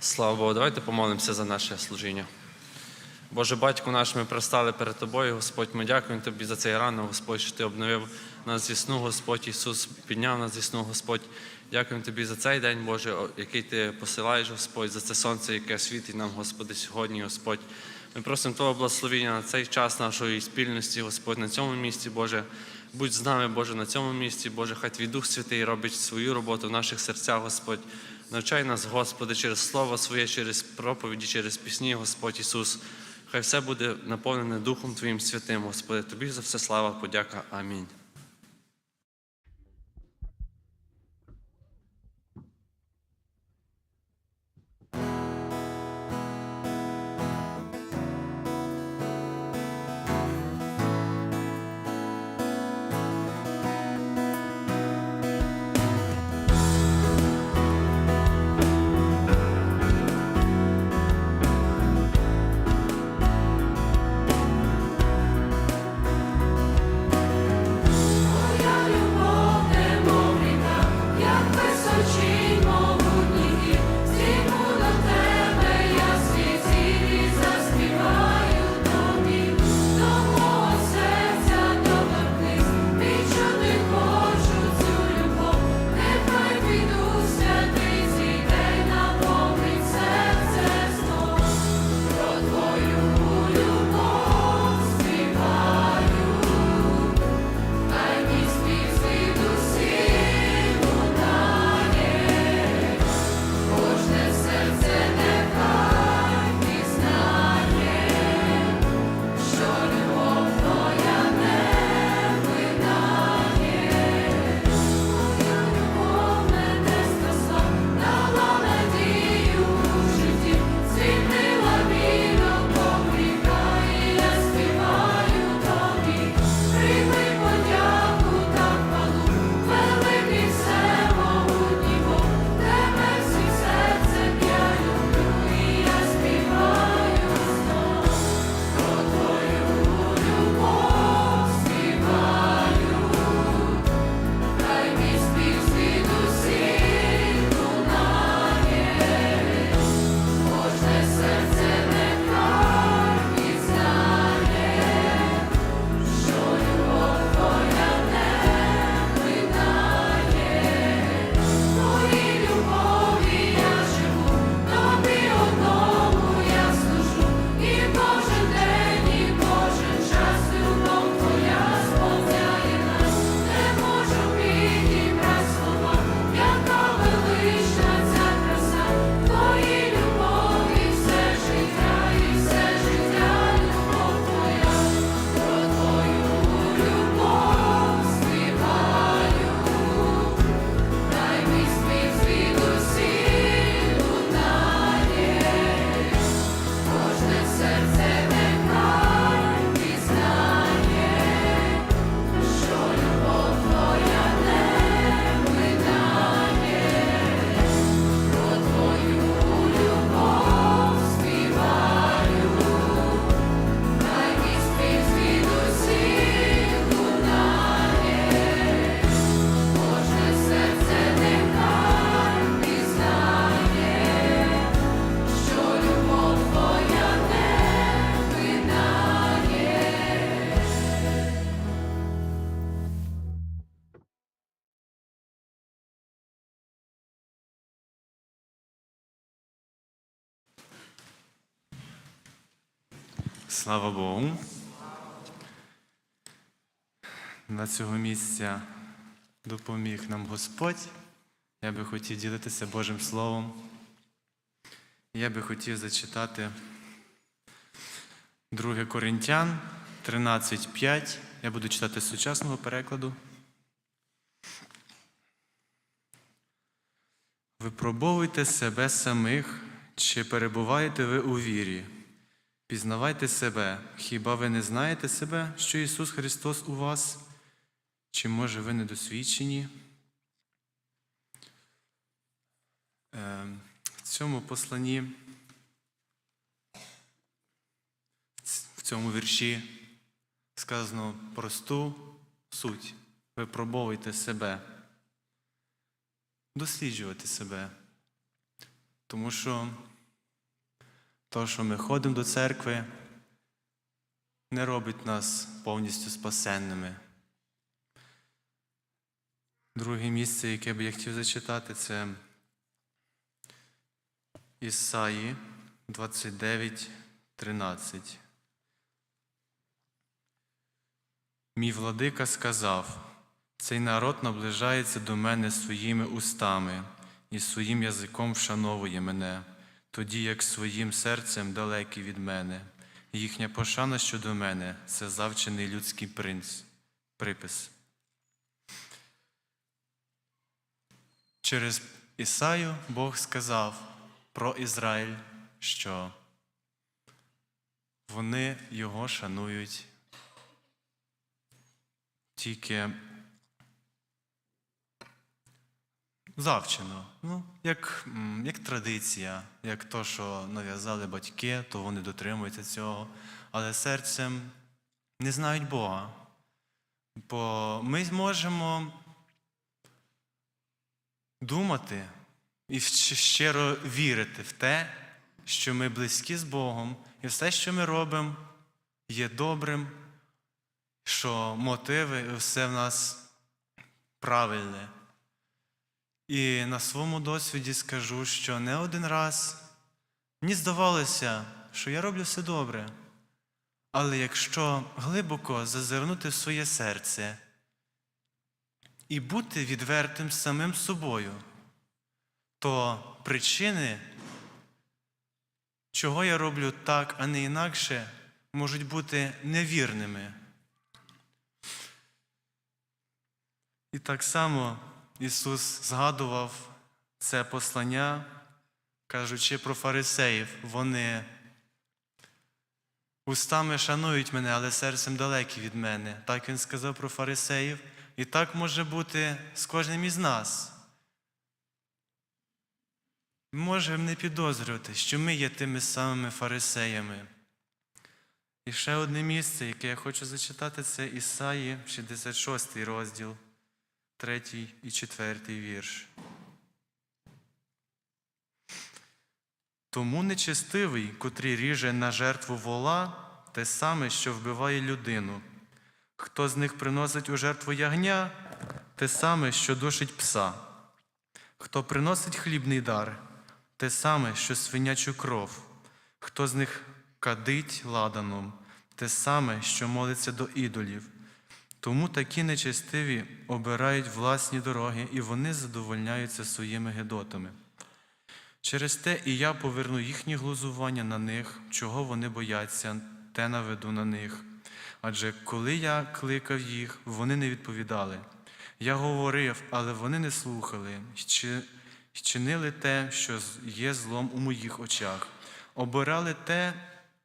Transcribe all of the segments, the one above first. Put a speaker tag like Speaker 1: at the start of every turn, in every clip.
Speaker 1: Слава Богу, давайте помолимося за наше служіння. Боже батько наш, ми пристали перед Тобою, Господь, ми дякуємо Тобі за цей ранок, Господь, що Ти обновив нас зі сну, Господь Ісус підняв нас зі сну, Господь. Дякуємо Тобі за цей день, Боже, який Ти посилаєш, Господь, за це сонце, яке світить нам, Господи, сьогодні, Господь. Ми просимо Твого благословення на цей час нашої спільності, Господь, на цьому місці, Боже. Будь з нами, Боже, на цьому місці, Боже, хай Твій Дух Святий робить свою роботу в наших серцях, Господь. Навчай нас, Господи, через Слово Своє, через проповіді, через пісні, Господь Ісус. Хай все буде наповнене Духом Твоїм святим, Господи. Тобі за все слава, подяка. Амінь.
Speaker 2: Слава Богу. На цього місця допоміг нам Господь. Я би хотів ділитися Божим Словом. Я би хотів зачитати 2 Коринтян 13.5. Я буду читати з сучасного перекладу. Випробовуйте себе самих, чи перебуваєте ви у вірі. Пізнавайте себе, хіба ви не знаєте себе, що Ісус Христос у вас? Чи може ви недосвідчені? Е, В цьому посланні, в цьому вірші сказано просту суть. Випробовуйте себе, досліджувати себе. Тому що То, що ми ходимо до церкви, не робить нас повністю спасенними. Друге місце, яке б я хотів зачитати, це Ісаї 29, 13. Мій владика сказав, цей народ наближається до мене своїми устами і своїм язиком вшановує мене, тоді як своїм серцем далекий від мене. Їхня пошана щодо мене це завчений людський принц, припис. Через Ісаю Бог сказав про Ізраїль, що вони його шанують тільки завчено. Ну, як, як традиція, як то, що нав'язали батьки, то вони дотримуються цього, але серцем не знають Бога. Бо ми можемо думати і щиро вірити в те, що ми близькі з Богом, і все, що ми робимо, є добрим, що мотиви все в нас правильне. І на своєму досвіді скажу, що не один раз мені здавалося, що я роблю все добре. Але якщо глибоко зазирнути в своє серце і бути відвертим самим собою, то причини, чого я роблю так, а не інакше, можуть бути невірними. І так само Ісус згадував це послання, кажучи про фарисеїв. Вони устами шанують мене, але серцем далекі від мене. Так Він сказав про фарисеїв. І так може бути з кожним із нас. Ми можемо не підозрювати, що ми є тими самими фарисеями. І ще одне місце, яке я хочу зачитати, це Ісаї, 66 розділ, 3 і 4 вірш. Тому нечестивий, котрий ріже на жертву вола, те саме, що вбиває людину. Хто з них приносить у жертву ягня, те саме, що душить пса. Хто приносить хлібний дар, те саме, що свинячу кров. Хто з них кадить ладаном, те саме, що молиться до ідолів. Тому такі нечестиві обирають власні дороги, і вони задовольняються своїми гедотами. Через те і я поверну їхні глузування на них, чого вони бояться, те наведу на них. Адже коли я кликав їх, вони не відповідали. Я говорив, але вони не слухали, Чи- чинили те, що є злом у моїх очах, обирали те,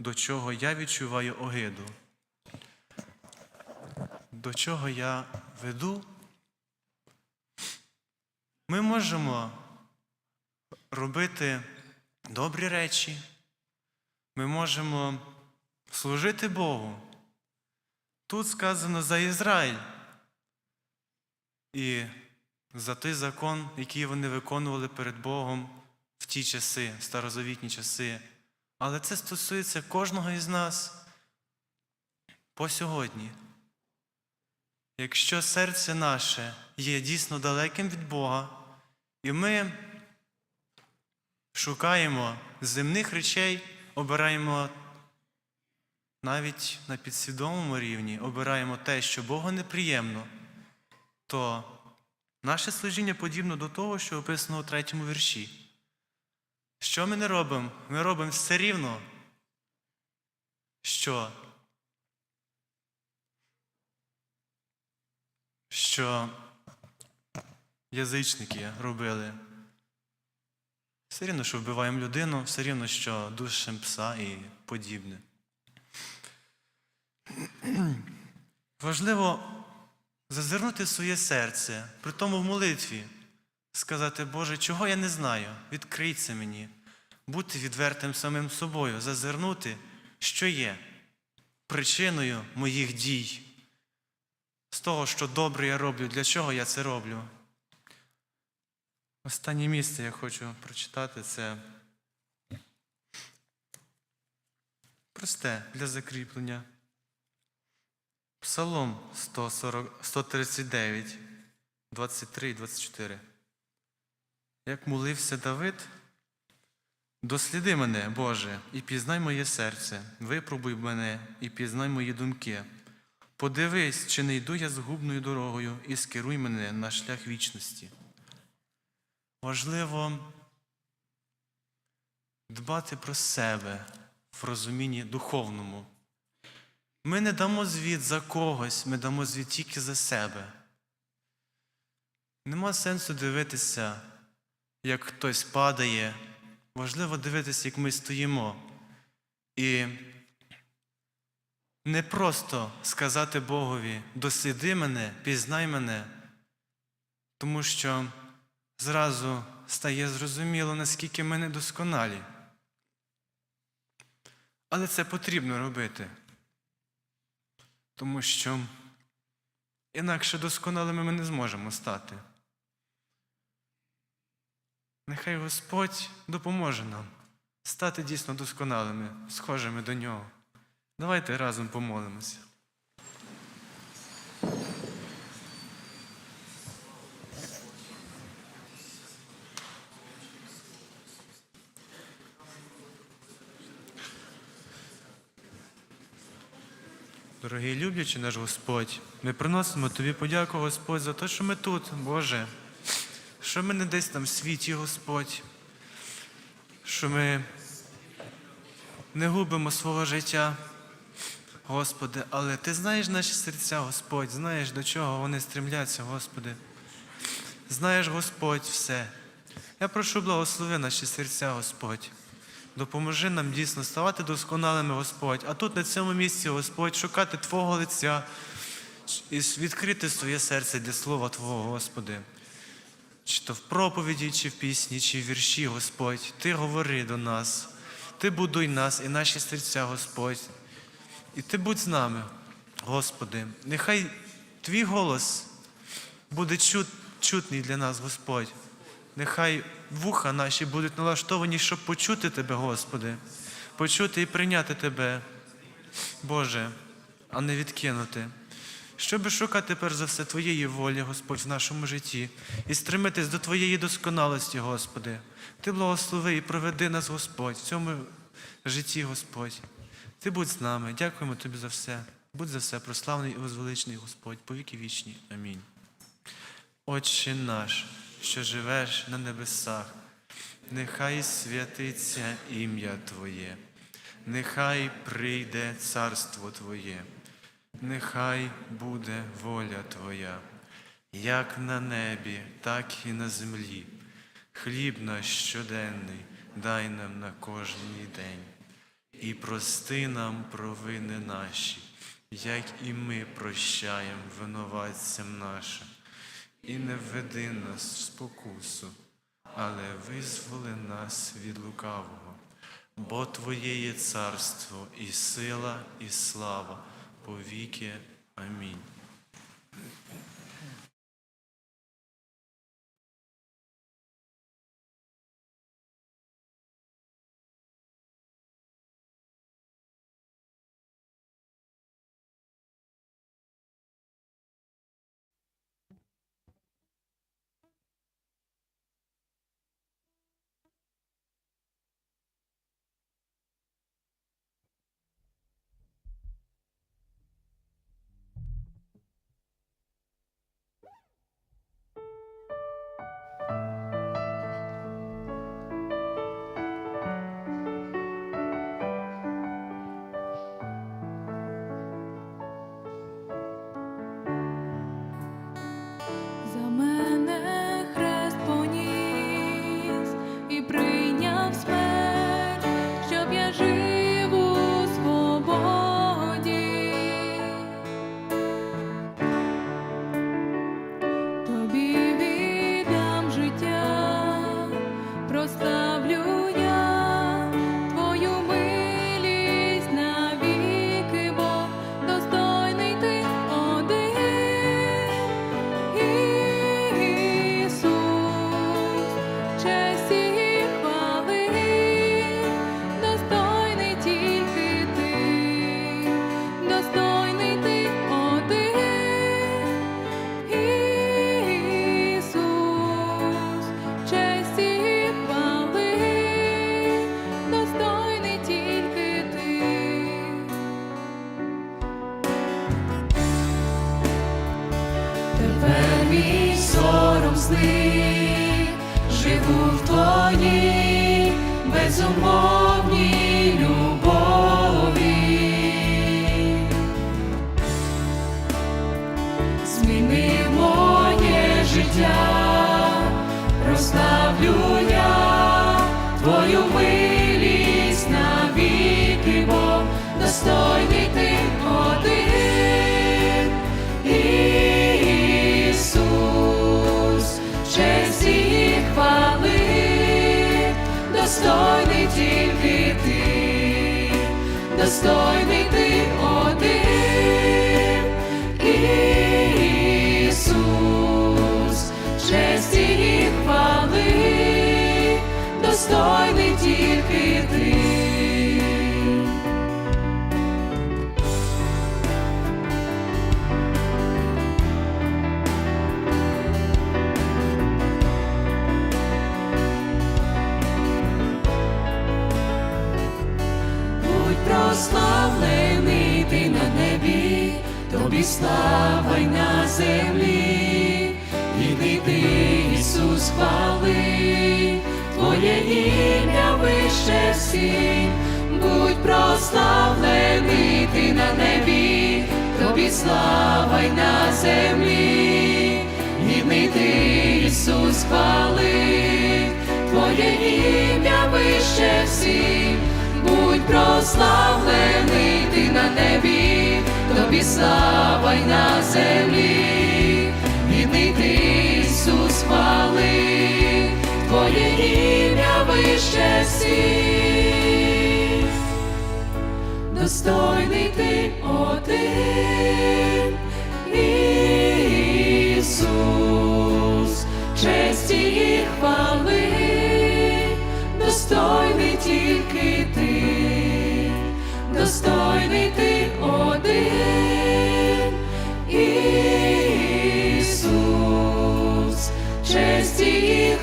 Speaker 2: до чого я відчуваю огиду. До чого я веду? Ми можемо робити добрі речі. Ми можемо служити Богу. Тут сказано за Ізраїль і за той закон, який вони виконували перед Богом в ті часи, старозавітні часи. Але це стосується кожного із нас по сьогодні. Якщо серце наше є дійсно далеким від Бога, і ми шукаємо земних речей, обираємо навіть на підсвідомому рівні, обираємо те, що Богу неприємно, то наше служіння подібно до того, що описано у третьому вірші. Що ми не робимо? Ми робимо все рівно, що, що язичники робили. Все рівно, що вбиваємо людину, все рівно, що душимо пса і подібне. Важливо зазирнути своє серце, при тому в молитві, сказати, Боже, чого я не знаю, відкрий мені, бути відвертим самим собою, зазирнути, що є причиною моїх дій, з того, що добре я роблю, для чого я це роблю. Останнє місце я хочу прочитати це просте для закріплення. Псалом 140, 139, 23 і 24. Як молився Давид, досліди мене, Боже, і пізнай моє серце, випробуй мене і пізнай мої думки. Подивись, чи не йду я згубною дорогою, і скеруй мене на шлях вічності. Важливо дбати про себе в розумінні духовному. Ми не дамо звіт за когось, ми дамо звіт тільки за себе. Нема сенсу дивитися, як хтось падає. Важливо дивитися, як ми стоїмо. І не просто сказати Богові, досліди мене, пізнай мене, тому що зразу стає зрозуміло, наскільки ми недосконалі. Але це потрібно робити. Тому що інакше досконалими ми не зможемо стати. Нехай Господь допоможе нам стати дійсно досконалими, схожими до нього. Давайте разом помолимося. Дорогий люблячий наш Господь, ми приносимо Тобі подяку, Господь, за те, що ми тут, Боже, що ми не десь там в світі, Господь, що ми не губимо свого життя, Господи, але Ти знаєш наші серця, Господь, знаєш, до чого вони стремляться, Господи. Знаєш, Господь, все. Я прошу благослови наші серця, Господь. Допоможи нам дійсно ставати досконалими, Господь. А тут на цьому місці, Господь, шукати Твого лиця і відкрити своє серце для Слова Твого, Господи. Чи то в проповіді, чи в пісні, чи в вірші, Господь. Ти говори до нас, Ти будуй нас і наші серця, Господь. І Ти будь з нами, Господи. Нехай Твій голос буде чут, чутний для нас, Господь. Нехай вуха наші будуть налаштовані, щоб почути Тебе, Господи, почути і прийняти Тебе, Боже, а не відкинути. Щоби шукати перш за все Твоєї волі, Господь, в нашому житті, і стремитись до Твоєї досконалості, Господи. Ти благослови і проведи нас, Господь, в цьому житті, Господь. Ти будь з нами. Дякуємо Тобі за все. Будь за все прославний і возвеличений Господь, повіки вічні. Амінь. Отче наш, що живеш на небесах, нехай святиться ім'я Твоє, нехай прийде царство Твоє, нехай буде воля Твоя, як на небі, так і на землі. Хліб наш щоденний дай нам на кожний день. І прости нам провини наші, як і ми прощаємо винуватцям нашим. І не введи нас в спокусу, але визволи нас від лукавого, бо Твоє є царство, і сила, і слава повіки. Амінь.
Speaker 1: тепер мій сором зник, живу в твоїй безумовній любові, зміни моє життя. Достойний тільки ти, достойний ти один. Ісус, честь і хвали, достойний тільки ти. Тобі слава й на землі, іди ти, Ісус, хвали, Твоє ім'я вище всіх, будь прославлений ти на небі, тобі слава й на землі, іди ти, Ісус, хвали, Твоє ім'я вище всіх, прославлений ти на небі, тобі слава й на землі, іди ти, Ісус, хвали, Твоє ім'я вище всіх, достойний ти один, Ісус, честі і хвали, достойний тільки ти, достойний ти один, Ісус, честі.